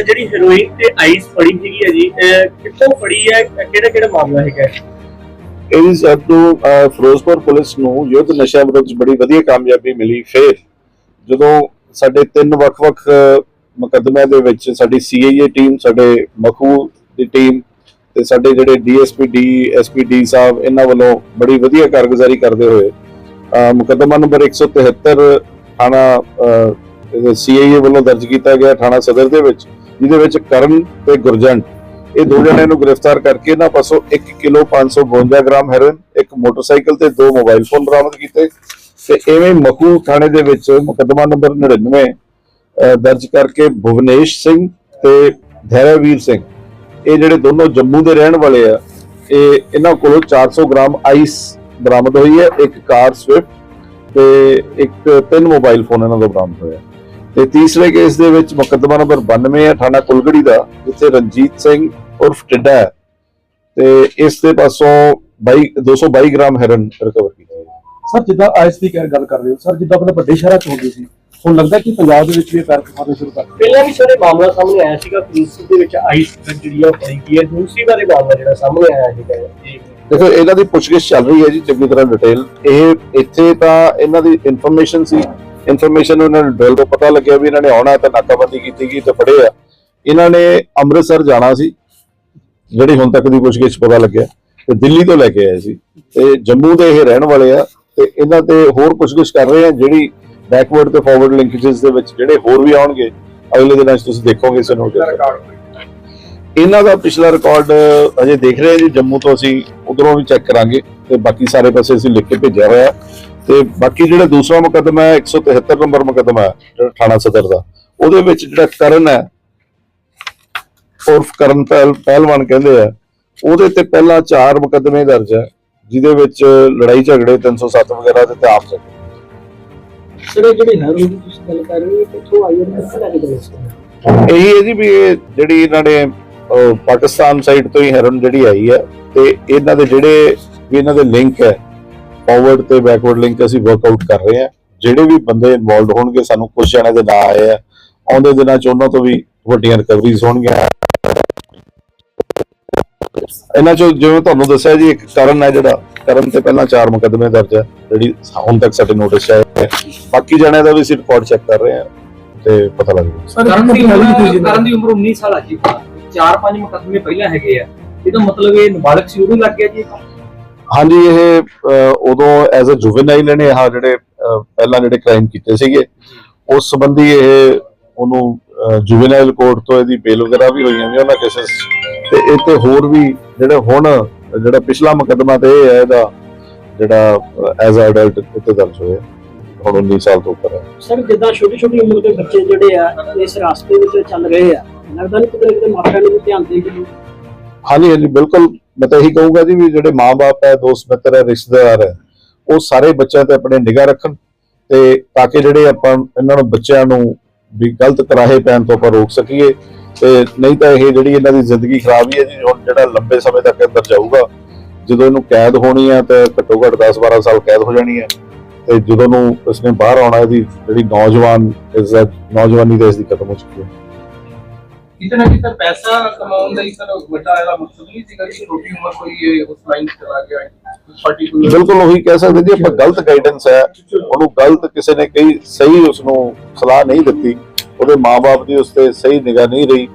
ਜਿਹੜੀ ਹੈਰੋਇਨ ਤੇ ਆਈਸ ਫੜੀ ਹੈਗੀ ਹੈ ਜੀ ਕਿੱਥੋਂ ਫੜੀ ਹੈ ਕਿਹੜਾ ਕਿਹੜਾ ਮਾਮਲਾ ਹੈਗਾ ਹੈ? ਇਹਦੀ ਸਾਨੂੰ ਅਹ, ਫਿਰੋਜ਼ਪੁਰ ਪੁਲਿਸ ਨੂੰ ਯੁੱਧ ਨਸ਼ਾ ਵਿਰੁੱਧ ਬੜੀ ਵਧੀਆ ਕਾਮਯਾਬੀ ਮਿਲੀ ਫਿਰ ਜਦੋਂ ਸਾਡੇ ਤਿੰਨ ਵੱਖ-ਵੱਖ ਮੁਕੱਦਮਿਆਂ ਦੇ ਵਿੱਚ ਸਾਡੀ ਸੀਆਈਏ ਟੀਮ ਸਾਡੇ ਮਖੂ ਦੀ ਟੀਮ ਤੇ ਸਾਡੇ ਜਿਹੜੇ ਡੀਐਸਪੀ ਡੀਐਸਪੀ ਸਾਹਿਬ ਇਹਨਾਂ ਵੱਲੋਂ ਬੜੀ ਵਧੀਆ ਕਾਰਗੁਜ਼ਾਰੀ ਕਰਦੇ ਹੋਏ ਅਹ, ਮੁਕੱਦਮਾ ਨੰਬਰ 173 ਥਾਣਾ ਸੀਆਈਏ ਵੱਲੋਂ ਦਰਜ ਕੀਤਾ ਗਿਆ ਥਾਣਾ ਸਦਰ ਦੇ ਵਿੱਚ ਜਿਹਦੇ ਵਿੱਚ ਕਰਨ ਤੇ ਗੁਰਜੰਟ। ਇਹ ਦੋ ਜਣੇ ਨੂੰ ਗ੍ਰਿਫਤਾਰ ਕਰਕੇ ਇਹਨਾਂ ਪਾਸੋਂ 1 ਕਿਲੋ 552 ਗ੍ਰਾਮ ਹੈਰੋਇਨ, ਇੱਕ ਮੋਟਰਸਾਈਕਲ ਤੇ ਦੋ ਮੋਬਾਈਲ ਫੋਨ ਬਰਾਮਦ ਕੀਤੇ ਤੇ ਐਵੇਂ ਮਖੂ ਥਾਣੇ ਦੇ ਵਿੱਚ ਮੁਕੱਦਮਾ ਨੰਬਰ 99 ਦਰਜ ਕਰਕੇ ਭੁਵਨੇਸ਼ ਸਿੰਘ ਤੇ ਧੈਰਵੀਰ ਸਿੰਘ। ਇਹ ਜਿਹੜੇ ਦੋਨੋਂ ਜੰਮੂ ਦੇ ਰਹਿਣ ਵਾਲੇ ਆ, ਇਹ ਇਹਨਾਂ ਕੋਲੋਂ 400 ਗ੍ਰਾਮ ਆਈਸ ਬਰਾਮਦ ਹੋਈ ਹੈ, ਇੱਕ ਕਾਰ ਸਵਿਫਟ ਤੇ ਇੱਕ ਤਿੰਨ ਮੋਬਾਈਲ ਫੋਨ ਇਹਨਾਂ ਤੋਂ ਬਰਾਮਦ ਹੋਇਆ ਤੇ ਤੀਸਰੇ ਕੇਸ ਦੇ ਵਿੱਚ ਮੁਕੱਦਮਾ ਨੰਬਰ 92 ਹੈ ਥਾਣਾ ਕੁਲਗੜੀ ਦਾ ਜਿੱਥੇ ਰਣਜੀਤ ਸਿੰਘ ਉਰਫ ਟਿੱਡਾ ਤੇ ਇਸ ਦੇ ਪਾਸੋਂ 22 222 ਗ੍ਰਾਮ ਹੈਰਨ ਰਿਕਵਰ ਕੀਤੀ ਸਰ ਜਿੱਦਾਂ ਆਈਐਸ ਦੀ ਗੱਲ ਕਰ ਰਹੇ ਹੋ ਸਰ ਜਿੱਦਾਂ ਆਪਣੇ ਵੱਡੇ ਸ਼ਹਿਰਾਂ 'ਚ ਹੁੰਦੀ ਸੀ ਹੁਣ ਲੱਗਦਾ ਕਿ ਪੰਜਾਬ ਦੇ ਵਿੱਚ ਵੀ ਇਹ ਪੈਰ ਮਾਰਨੇ ਸ਼ੁਰੂ ਕਰ ਦਿੱਤੇ। ਪਹਿਲਾਂ ਵੀ ਸਾਰੇ ਮਾਮਲਾ ਸਾਹਮਣੇ ਆਇਆ ਸੀਗਾ ਪੁਲਿਸ ਦੇ ਵਿੱਚ ਆਈਸ ਜਿਹੜੀ ਆ ਉਹ ਫੜੀ ਗਈ ਹੈ। ਦੂਸਰੀ ਵਾਰੇ ਮਾਮਲਾ ਜਿਹੜਾ ਸਾਹਮਣੇ ਆਇਆ ਹੈਗਾ ਹੈ। ਜੀ ਦੇਖੋ ਇਹਨਾਂ ਦੀ ਪੁੱਛਗਿੱਛ ਚੱਲ ਰਹੀ ਹੈ ਜੀ ਚੰਗੀ ਤਰ੍ਹਾਂ ਡਿਟੇਲ ਇਹ ਇੱਥੇ ਤਾਂ ਇਹਨਾਂ ਦੀ ਇਨਫੋਰਮੇਸ਼ਨ ਸੀ। ਇਨਫੋਰਮੇਸ਼ਨ ਉਹਨਾਂ ਨੂੰ ਡਿਟੇਲ ਤੋਂ ਪਤਾ ਲੱਗਿਆ ਵੀ ਇਹਨਾਂ ਨੇ ਆਉਣਾ ਤਾਂ ਨਾਕਾਬੰਦੀ ਕੀਤੀ ਗਈ ਤੇ ਫੜੇ ਆ। ਇਹਨਾਂ ਨੇ ਅੰਮ੍ਰਿਤਸਰ ਜਾਣਾ ਸੀ ਜਿਹੜੀ ਹੁਣ ਤੱਕ ਦੀ ਪੁੱਛਗਿੱਛ ਪਤਾ ਲੱਗਿਆ ਤੇ ਦਿੱਲੀ ਤੋਂ ਲੈ ਕੇ ਆਏ ਸੀ। ਤੇ ਜੰਮੂ ਦੇ ਇਹ ਰਹਿਣ ਵਾਲੇ ਆ ਤੇ ਇਹਨਾਂ ਤੇ ਹੋਰ ਪੁੱਛਗਿੱਛ ਕਰ ਰਹੇ ਆ ਜਿਹੜੀ ਬੈਕਵਰਡ ਤੇ ਫਾਰਵਰਡ ਲਿੰਕੇजेस ਦੇ ਵਿੱਚ ਜਿਹੜੇ ਹੋਰ ਵੀ ਆਉਣਗੇ ਅਗਲੇ ਦਿਨਾਂ 'ਚ ਤੁਸੀਂ ਦੇਖੋਗੇ ਇਸ ਨੂੰ ਇਹਨਾਂ ਦਾ ਪਿਛਲਾ ਰਿਕਾਰਡ ਅਜੇ ਦੇਖ ਰਹੇ ਹਾਂ ਜੀ ਜੰਮੂ ਤੋਂ ਅਸੀਂ ਉਧਰੋਂ ਵੀ ਚੈੱਕ ਕਰਾਂਗੇ ਤੇ ਬਾਕੀ ਸਾਰੇ ਪਾਸੇ ਅਸੀਂ ਲਿਖ ਕੇ ਭੇਜਿਆ ਹੋਇਆ। ਤੇ ਬਾਕੀ ਜਿਹੜਾ ਦੂਸਰਾ ਮੁਕੱਦਮਾ ਹੈ 173 ਨੰਬਰ ਮੁਕੱਦਮਾ ਹੈ ਜਿਹੜਾ ਥਾਣਾ ਸਦਰ ਦਾ। ਉਹਦੇ ਵਿੱਚ ਜਿਹੜਾ ਕਰਨ ਹੈ ਉਰਫ ਕਰਨ ਪਹਿਲ ਪਹਿਲਵਾਨ ਕਹਿੰਦੇ ਆ ਉਹਦੇ ਤੇ ਪਹਿਲਾਂ ਚਾਰ ਮੁਕੱਦਮੇ ਦਰਜ ਹੈ ਜਿਹਦੇ ਵਿੱਚ ਲੜਾਈ ਝਗੜੇ 307 ਵਗੈਰਾ ਤੇ ਆਪ ਸਕਦੇ ਸਰ ਜਿਹੜੀ ਦੀ ਤੁਸੀਂ ਗੱਲ ਕਰ ਰਹੇ ਹੋ ਕਿੱਥੋਂ ਆਈ ਹੈ ਕਿੱਥੇ ਲੈ ਕੇ ਗਏ ਇਸ ਨੂੰ ਇਹੀ ਹੈ ਜੀ ਵੀ ਇਹ ਜਿਹੜੀ ਇਹਨਾਂ ਨੇ ਪਾਕਿਸਤਾਨ ਸਾਈਡ ਤੋਂ ਹੀ ਹੈਰਨ ਜਿਹੜੀ ਆਈ ਹੈ ਤੇ ਇਹਨਾਂ ਦੇ ਜਿਹੜੇ ਵੀ ਇਹਨਾਂ ਦੇ ਲਿੰਕ ਹੈ ਫਾਰਵਰਡ ਤੇ ਬੈਕਵਰਡ ਲਿੰਕ ਅਸੀਂ ਵਰਕਆਊਟ ਕਰ ਰਹੇ ਹਾਂ। ਜਿਹੜੇ ਵੀ ਬੰਦੇ ਇਨਵੋਲਡ ਹੋਣਗੇ ਸਾਨੂੰ ਕੁਝ ਜਣਿਆਂ ਦੇ ਨਾਂ ਆਏ ਆ। ਆਉਂਦੇ ਦਿਨਾਂ ਚ ਉਹਨਾਂ ਤੋਂ ਵੀ ਵੱਡੀਆਂ ਰਿਕਵਰੀਜ਼ ਹੋਣਗੀਆਂ। ਇਹਨਾਂ ਚੋਂ ਜਿਵੇਂ ਤੁਹਾਨੂੰ ਦੱਸਿਆ ਜੀ ਇੱਕ ਕਰਨ ਹੈ ਜਿਹੜਾ। ਕਰਨ ਤੇ ਪਹਿਲਾਂ ਚਾਰ ਮੁਕੱਦਮੇ ਦਰਜ ਹੈ ਜਿਹੜੀ ਹੁਣ ਤੱਕ ਸਾਡੇ ਨੋਟਿਸ 'ਚ ਆਏ ਬਾਕੀ ਜਣਿਆਂ ਦਾ ਵੀ ਅਸੀਂ ਰਿਕਾਰਡ ਚੈੱਕ ਕਰ ਰਹੇ ਹਾਂ ਤੇ ਪਤਾ ਲੱਗ ਕਰਨ ਦੀ ਉਮਰ ਖਰੀਦੀ ਕਰਨ ਦੀ ਉਮਰ 19 ਸਾਲ ਆ ਜੀ। ਚਾਰ ਪੰਜ ਮੁਕੱਦਮੇ ਪਹਿਲਾਂ ਹੈਗੇ ਆ। ਇਹਦਾ ਮਤਲਬ ਇਹ ਨਾਬਾਲਗ ਸੀ ਉਦੋਂ ਲੱਗ ਗਿਆ ਜੀ? ਹਾਂਜੀ ਇਹ ਉਦੋਂ ਐਜ਼ ਅ ਜੁਵੈਨਾਈਲ ਨੇ ਆਹ ਜਿਹੜੇ ਪਹਿਲਾਂ ਜਿਹੜੇ ਕ੍ਰਾਈਮ ਕੀਤੇ ਸੀਗੇ ਉਸ ਸੰਬੰਧੀ ਇਹ ਉਹਨੂੰ ਜੁਵੈਨਾਈਲ ਕੋਰਟ ਤੋਂ ਇਹਦੀ ਬੇਲ ਵਗੈਰਾ ਵੀ ਹੋਈਆਂ ਵੀ ਉਹਨਾਂ ਕੇਸਸ ਤੇ ਇਹ ਤੇ ਹੋਰ ਵੀ ਜਿਹੜੇ ਹੁਣ ਜਿਹੜਾ ਪਿਛਲਾ ਮੁਕੱਦਮਾ ਤੇ ਇਹ ਹੈ ਇਹਦਾ ਜਿਹੜਾ ਐਜ਼ ਅ ਅਡਲਟ ਉੱਤੇ ਦਰਜ ਹੋਇਆ। ਹੁਣ 19 ਸਾਲ ਤੋਂ ਉੱਪਰ ਹੈ। ਸਰ ਜਿੱਦਾਂ ਛੋਟੀ ਛੋਟੀ ਉਮਰ ਦੇ ਬੱਚੇ ਜਿਹੜੇ ਆ ਇਸ ਰਾਸਤੇ ਵਿੱਚ ਚੱਲ ਰਹੇ ਆ ਲੱਗਦਾ ਨਹੀਂ ਕਿਤੇ ਨਾ ਕਿਤੇ ਮਾਪਿਆਂ ਨੂੰ ਧਿਆਨ ਦੇ ਕੇ ਹਾਂਜੀ ਹਾਂਜੀ ਬਿਲਕੁਲ ਮੈਂ ਤਾਂ ਇਹੀ ਕਹੂੰਗਾ ਜੀ ਵੀ ਜਿਹੜੇ ਮਾਪੇ ਹੈ, ਦੋਸਤ, ਮਿੱਤਰ ਹੈ, ਰਿਸ਼ਤੇਦਾਰ ਹੈ, ਉਹ ਸਾਰੇ ਬੱਚਿਆਂ ਤੇ ਆਪਣੇ ਨਿਗਾਹ ਰੱਖਣ ਤੇ ਤਾਂ ਕਿ ਜਿਹੜੇ ਆਪਾਂ ਇਹਨਾਂ ਨੂੰ ਬੱਚਿਆਂ ਨੂੰ ਵੀ ਗਲਤ ਕਰਾਹੇ ਪੈਣ ਤੋਂ ਆਪਾਂ ਰੋਕ ਸਕੀਏ ਤੇ ਨਹੀਂ ਤਾਂ ਇਹ ਜਿਹੜੀ ਇਹਨਾਂ ਦੀ ਜ਼ਿੰਦਗੀ ਖਰਾਬ ਹੀ ਹੈ ਜੀ, ਹੁਣ ਜਿਹੜਾ ਲੰਬੇ ਸਮੇਂ ਤੱਕ ਅੰਦਰ ਜਾਊਗਾ, ਜਦੋਂ ਇਹਨੂੰ ਕੈਦ ਹੋਣੀ ਹੈ ਤੇ ਘੱਟੋ ਘੱਟ 10 12 ਸਾਲ ਕੈਦ ਹੋ ਜਾਣੀ ਹੈ ਤੇ ਜਦੋਂ ਨੂੰ ਇਸਨੇ ਬਾਹਰ ਆਉਣਾ, ਇਹਦੀ ਜਿਹੜੀ ਨੌਜਵਾਨ ਇਸ ਨੌਜਵਾਨੀ ਦੇ ਇਸ ਦੀ ਖਤਮ ਹੋ ਚੁੱਕੀ ਹੈ। ਕਿਤੇ ਕਿਤੇ ਪੈਸਾ ਕਮਾਉਣ ਦਾ ਹੀ ਸਰ ਵੱਡਾ ਇਹਦਾ ਮਕਸਦ ਨਹੀਂ ਸੀਗਾ ਕਿ ਛੋਟੀ ਉਮਰ ਕੋਈ ਇਹ ਉਸ ਲਾਈਨ ਚਲਾ ਗਿਆ ਬਿਲਕੁਲ ਉਹੀ ਕਹਿ ਸਕਦੇ ਜੀ, ਆਪਾਂ ਗਲਤ ਗਾਈਡੈਂਸ ਹੈ। ਉਹਨੂੰ ਗਲਤ ਕਿਸੇ ਨੇ ਕਹੀ, ਸਹੀ ਉਸ ਨੂੰ ਸਲਾਹ ਨਹੀਂ ਦਿੱਤੀ। ਉਹਦੇ ਮਾਪੇ ਦੀ ਉਸ ਤੇ ਸਹੀ ਨਿਗਾਹ ਨਹੀਂ ਰਹੀ।